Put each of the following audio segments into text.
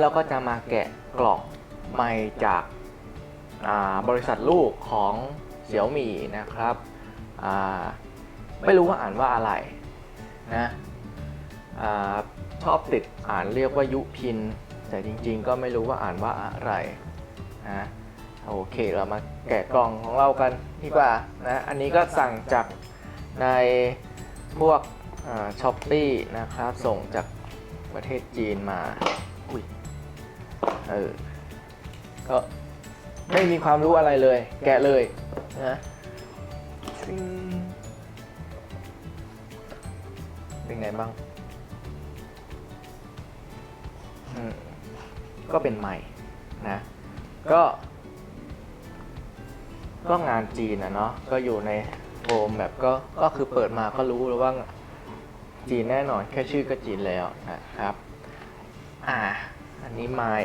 เราก็จะมาแกะกล่องไมค์จากาบริษัทลูกของเสี่ยวมี่นะครับ ไม่รู้ว่าอ่านว่าอะไรนะอชอบติดอ่านเรียกว่ายุพิน แต่จริง ๆ ก็ไม่รู้ว่าอ่านว่าอะไรนะโอเคเรามาแกะกล่องของเรากันดีกว่านะอันนี้ก็สั่งจากในพวกช้อปปี้นะครับ ส่งจากประเทศจีนมา เออก็ไม่มีความรู้อะไรเลย แกะเลยนะซิงเป็นไงบ้างอืมก็เป็นใหม่นะ ก็ ก็งานจีนอะเนาะก็อยู่ในโฟมแบบก็ก็คือเปิดมาก็รู้แล้วว่าจีนแน่นอนแค่ชื่อก็จีนแล้วนะครับ อ่า อันนี้ไม่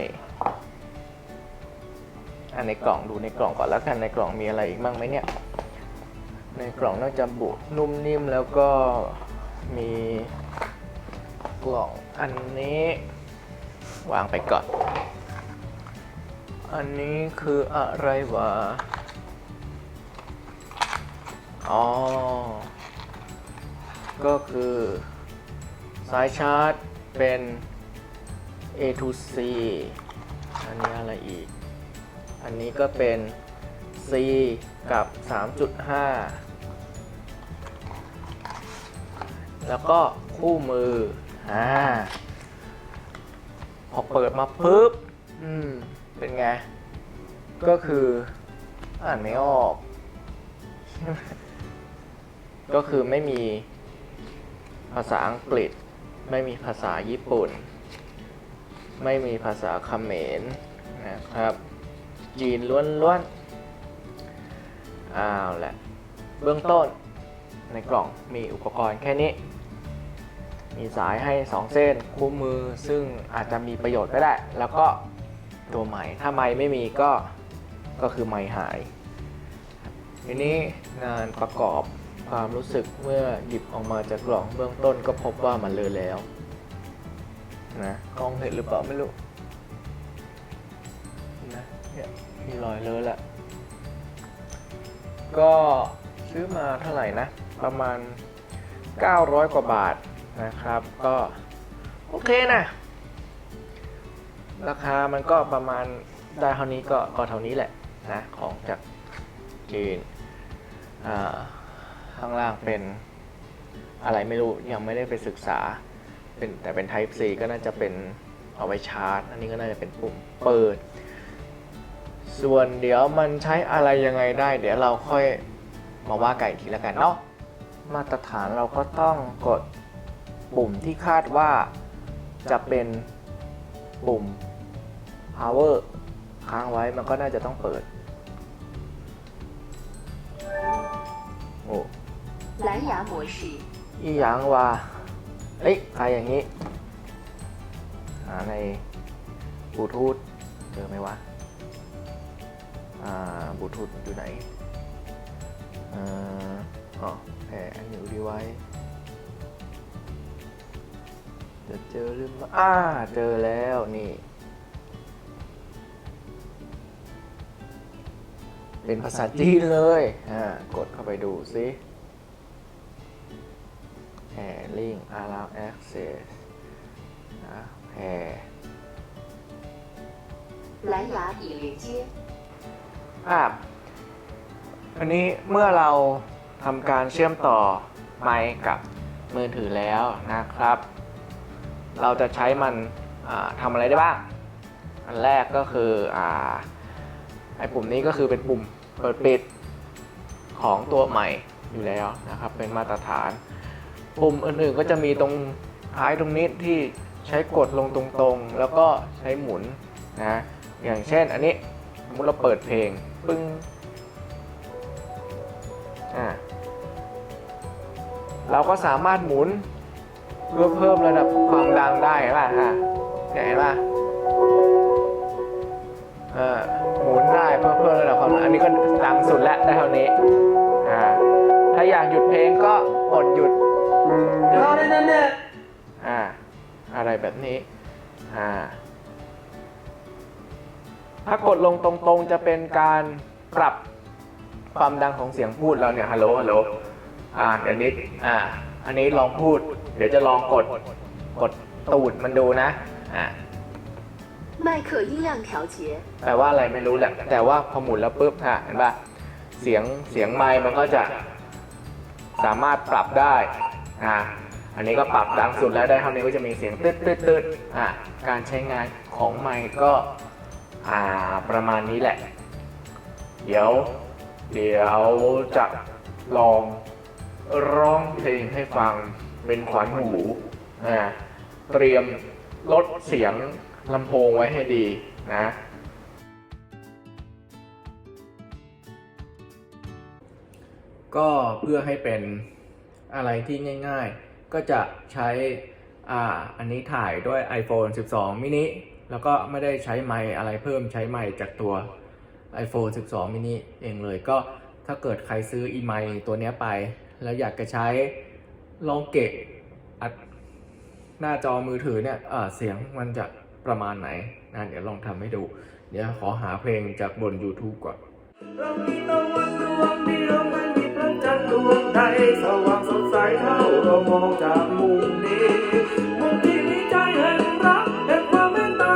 อันในกล่องดูในกล่องก่อนแล้วกันในกล่องมีอะไรอีกบ้างไหมเนี่ย ในกล่องน่าจะบุนุ่มนิ่มแล้วก็มีกล่องอันนี้วางไปก่อน อันนี้คืออะไรวะ อ๋อ ก็คือสายชาร์จเป็น A to C อันนี้อะไรอีก อันนี้ก็เป็น C กับ 3.5 แล้วก็คู่มือ อ่า พอเปิดมาปุ๊บ อืม เป็นไง ก็คืออ่านไม่ออก ก็คือไม่มีภาษาอังกฤษ ไม่มีภาษาญี่ปุ่น ไม่มีภาษาเขมรนะครับจีนล้วนๆอ้าวแหละเบื้องต้นในกล่องมีอุปกรณ์แค่นี้ มีสายให้ 2 เส้นคู่มือซึ่งอาจจะมีประโยชน์ก็ได้ แล้วก็ตัวใหม่ถ้าไม้ไม่มีก็ก็คือไม้หายทีนี้งานประกอบความรู้สึกเมื่อหยิบออกมาจากกล่องเบื้องต้นก็พบว่ามันเลอะแล้ว นะกล้องเห็นหรือเปล่าไม่รู้นะเนี่ยมีรอยเลอะแหละ ก็ซื้อมาเท่าไหร่นะ ประมาณ 900 กว่าบาทนะครับ ก็โอเคนะ ราคามันก็ประมาณได้เท่านี้ก็ก็เท่านี้แหละนะของจากจีนอ่าข้างล่างเป็นอะไรไม่รู้ยังไม่ได้ไปศึกษา เป็นแต่เป็น Type C ก็น่าจะเป็นเอาไว้ชาร์จ อันนี้ก็น่าจะเป็นปุ่มเปิด ส่วนเดี๋ยวมันใช้อะไรยังไงได้ เดี๋ยวเราค่อยมาว่ากันอีกทีแล้วกันเนาะมาตรฐานเราก็ต้องกดปุ่มที่คาดว่าจะเป็นปุ่ม power ค้างไว้มันก็น่าจะต้องเปิด โอ้ 蓝牙模式， อีหยังว่า เอ้ยใครอย่างนี้หาในบลูทูธเจอไหมวะ อ่าบลูทูธอยู่ไหนอ่าอ๋อแผ่อันอยู่ดีไว้ จะเจอหรือไม่อ่า เจอแล้วนี่ เป็นภาษาจีนเลย อ่า กดเข้าไปดูซิ แ a ร์ลิง allow access นะแ a ร์ 蓝牙已连接， อ่ะอันนี้เมื่อเราทำการเชื่อมต่อไมค์กับมือถือแล้วนะครับ เราจะใช้มันอ่าทำอะไรได้บ้าง อันแรกก็คืออ่าไอ้ปุ่มนี้ก็คือเป็นปุ่มเปิดปิดของตัวใหม่อยู่แล้วนะครับ เป็นมาตรฐาน ปุ่มอื่นๆก็จะมีตรงท้ายตรงนี้ที่ใช้กดลงตรงๆ แล้วก็ใช้หมุนนะอย่างเช่นอันนี้สมมติเราเปิดเพลงปึ้งอ่าเราก็สามารถหมุนเพื่อเพิ่มระดับความดังได้ป่ะฮะเนี่ยเห็นป่ะเออหมุนได้เพื่อเพิ่มระดับความอันนี้ก็ดังสุดแล้วได้เท่านี้อ่าถ้าอยากหยุดเพลงก็กดหยุด อ่า อะไรแบบนี้ อ่า ถ้ากดลงตรงๆจะเป็นการปรับความดังของเสียงพูดเราเนี่ยฮัลโหลฮัลโหลอ่าเดี๋ยวนี้อ่า อันนี้ลองพูด เดี๋ยวจะลองกดกดตูดมันดูนะอ่า 麦克音量调节， แปลว่าอะไรไม่รู้แหละ แต่ว่าพอหมุนแล้วปุ๊บฮะเห็นปะเสียงเสียงไมค์มันก็จะสามารถปรับได้ อ่าอันนี้ก็ปรับดังสุดแล้วได้เท่านี้ก็จะมีเสียงตืดตืดตืดอ่าการใช้งานของไมค์ก็อ่าประมาณนี้แหละ เดี๋ยว เดี๋ยวจะลองร้องเพลงให้ฟังเป็นขวัญหูอ่าเตรียมลดเสียงลำโพงไว้ให้ดีนะก็เพื่อให้เป็น อะไรที่ง่ายๆ ก็จะใช้อ่าอันนี้ถ่ายด้วย iPhone 12 mini แล้วก็ไม่ได้ใช้ไมค์อะไรเพิ่มใช้ไมค์จากตัว iPhone 12 mini เองเลยก็ถ้าเกิดใครซื้ออีไมค์ตัวนี้ไป แล้วอยากจะใช้ลองเกะอัดหน้าจอมือถือเนี่ยเสียงมันจะประมาณไหนนะเดี๋ยวลองทำให้ดู เดี๋ยวขอหาเพลงจากบน YouTube ก่อน องจากมุมนี้ มุมที่มีใจแห่งรักแห่งความเมตตา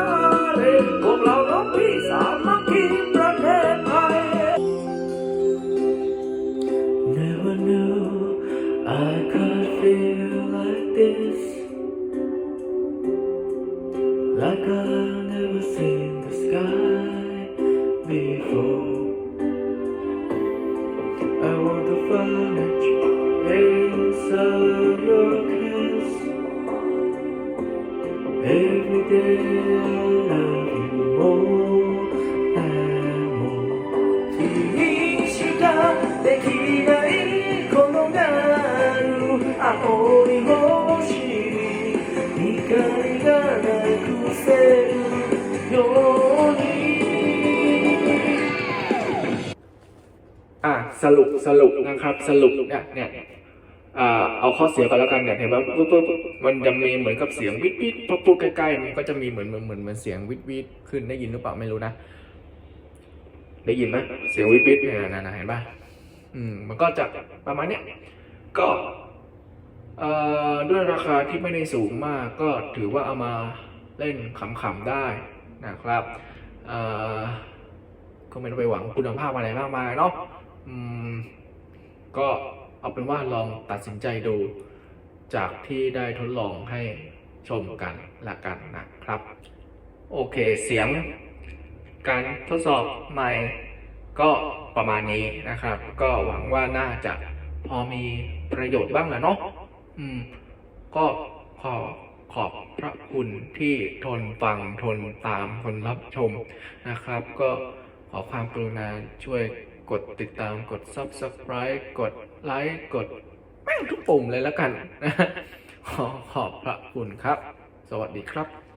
เรพวกเราน้องพี่สามัคคีประเทศไทย Never knew I could feel like this Like I've never seen the sky before I want to vanish inside your kiss Every day I love you more and more 君しかできないこの夏青い星に光がなくせるように อ่ะสรุปสรุปนะครับสรุปเนี่ยเนี่ยอ่า เอาข้อเสียก่อนแล้วกันเนี่ยเห็นไหมปุ๊บปุ๊บมันจะมีเหมือนกับเสียงวิดวิดพอพูดใกล้ๆมันก็จะมีเหมือนเหมือนเหมือนเหมือนเสียงวิดวิดขึ้นได้ยินหรือเปล่าไม่รู้นะ ได้ยินไหมเสียงวิดวิดเนี่ยนะนะเห็นป่ะอืมมันก็จะประมาณเนี้ยก็เอ่อด้วยราคาที่ไม่ได้สูงมากก็ถือว่าเอามาเล่นขำๆได้นะครับเอ่อก็ไม่ต้องไปหวังคุณภาพอะไรมากมายเนาะอืมก็ เอาเป็นว่าลองตัดสินใจดู จากที่ได้ทดลองให้ชมกันละกันนะครับ โอเคเสียงการทดสอบใหม่ก็ประมาณนี้นะครับ ก็หวังว่าน่าจะพอมีประโยชน์บ้างแหละเนาะอืม ก็ขอขอบพระคุณที่ทนฟังทนตามทนรับชมนะครับ ก็ขอความกรุณาช่วย กดติดตามกด subscribe กดไลค์กดแม่งทุกปุ่มเลยแล้วกัน ขอขอบพระคุณครับ สวัสดีครับ